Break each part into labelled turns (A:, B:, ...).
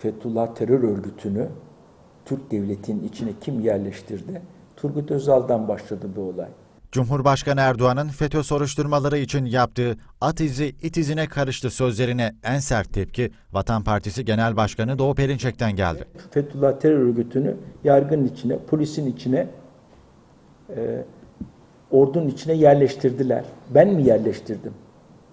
A: Fethullah terör örgütünü Türk devletinin içine kim yerleştirdi? Turgut Özal'dan başladı bu olay.
B: Cumhurbaşkanı Erdoğan'ın FETÖ soruşturmaları için yaptığı at izi it izine karıştı sözlerine en sert tepki Vatan Partisi Genel Başkanı Doğu Perinçek'ten geldi.
A: Fethullah terör örgütünü yargının içine, polisin içine, e, ordunun içine yerleştirdiler. Ben mi yerleştirdim?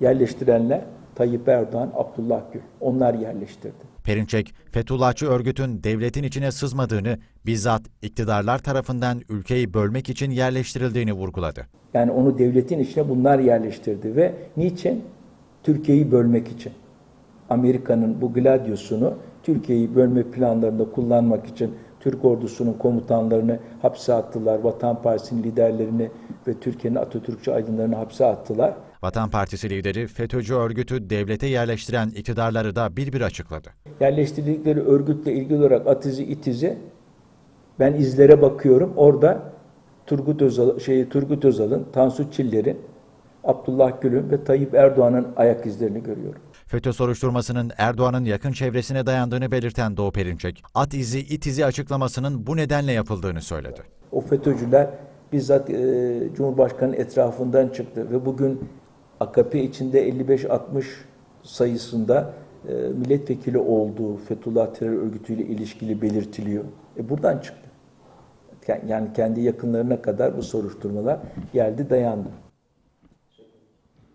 A: Yerleştirenler Tayyip Erdoğan, Abdullah Gül. Onlar yerleştirdi.
B: Perinçek, Fethullahçı örgütün devletin içine sızmadığını, bizzat iktidarlar tarafından ülkeyi bölmek için yerleştirildiğini vurguladı.
A: Yani onu devletin içine bunlar yerleştirdi ve niçin? Türkiye'yi bölmek için. Amerika'nın bu Gladius'unu Türkiye'yi bölme planlarında kullanmak için Türk ordusunun komutanlarını hapse attılar. Vatan Partisi'nin liderlerini ve Türkiye'nin Atatürkçü aydınlarını hapse attılar.
B: Vatan Partisi lideri FETÖ'cü örgütü devlete yerleştiren iktidarları da bir bir açıkladı.
A: Yerleştirdikleri örgütle ilgili olarak atizi itizi ben izlere bakıyorum. Orada Turgut Özal, şey, Turgut Özal'ın, Tansu Çiller'in, Abdullah Gül'ün ve Tayyip Erdoğan'ın ayak izlerini görüyorum.
B: FETÖ soruşturmasının Erdoğan'ın yakın çevresine dayandığını belirten Doğu Perinçek, at izi it izi açıklamasının bu nedenle yapıldığını söyledi.
A: O FETÖ'cüler bizzat e, Cumhurbaşkanı etrafından çıktı ve bugün AKP içinde 55-60 sayısında e, milletvekili olduğu Fethullah terör örgütüyle ilişkili belirtiliyor. E buradan çıktı. Yani kendi yakınlarına kadar bu soruşturmalar geldi dayandı.